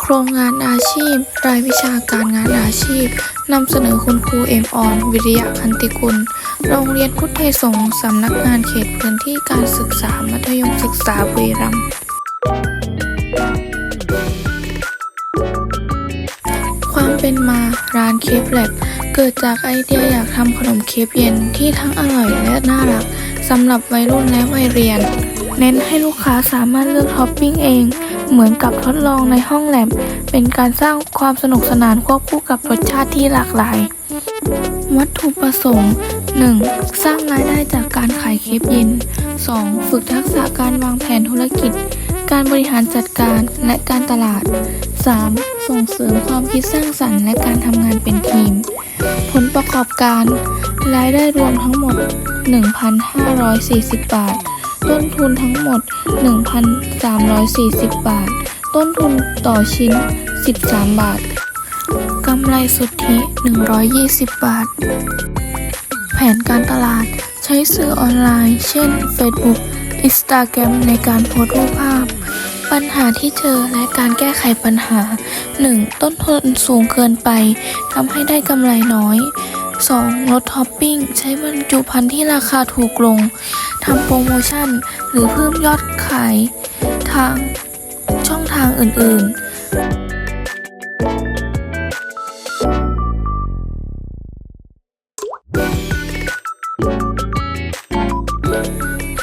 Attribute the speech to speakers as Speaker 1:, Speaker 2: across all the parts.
Speaker 1: โครงงานอาชีพ รายวิชาการงานอาชีพนำเสนอคุณครูเอ็มออน วิริยะพันติกุล โรงเรียนพุทธไทยสงฆ์สำนักงานเขตพื้นที่การศึกษามัธยมศึกษาบุรีรัมย์ เป็นมาร้านเคปแลบเกิดจากไอเดียอยากทำขนมเคปเย็นที่ทั้งอร่อยและน่ารักสำหรับวัยรุ่นและวัยเรียน เน้นให้ลูกค้าสามารถเลือกท็อปปิ้งเอง เหมือนกับทดลองในห้องแลบ เป็นการสร้างความสนุกสนานควบคู่กับรสชาติที่หลากหลาย วัตถุประสงค์ 1. สร้างรายได้จากการขายเคปเย็น 2. ฝึกทักษะการวางแผนธุรกิจ การบริหารจัดการและการตลาด 3. ส่งเสริมความคิดสร้างสรรค์และการทำงานเป็นทีม ผลประกอบการ รายได้รวมทั้งหมด 1,540 บาท ต้นทุนทั้งหมด 1,340 บาท ต้นทุนต่อชิ้น 13 บาท กำไรสุทธิ 120 บาท แผนการตลาด ใช้สื่อออนไลน์ เช่น Facebook Instagram ในการโพสต์รูปภาพ ปัญหาที่เจอและการแก้ไขปัญหา 1. ต้นทุนสูงเกินไปทำให้ได้กำไรน้อย 2. ลดท็อปปิ้ง ใช้บรรจุภัณฑ์ที่ราคาถูกลงทำโปรโมชั่น หรือเพิ่มยอดขาย ทางช่องทางอื่น ๆ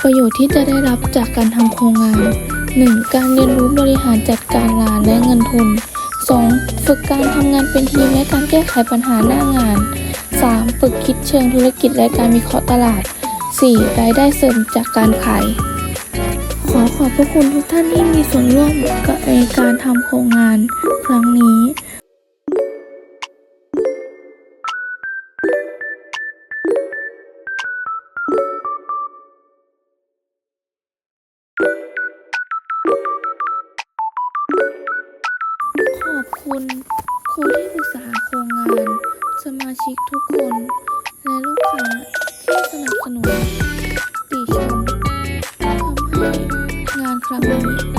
Speaker 1: ประโยชน์ที่จะได้รับจากการทำโครงงาน 1. การเรียนรู้บริหารจัดการงานและเงินทุน 2. ฝึกการทำงานเป็นทีมและการแก้ไขปัญหาหน้างาน 3. ฝึกคิดเชิงธุรกิจและการวิเคราะห์ตลาด 4. รายได้เสริมจากการขาย ขอขอบพระคุณทุกท่านที่มีส่วนร่วมกับในการทำโครงงาน ครั้งนี้ คุณ ครูที่ปรึกษาโครงงาน สมาชิกทุกคน และลูกค้าที่สนับสนุนติชมทำให้งานครั้งนี้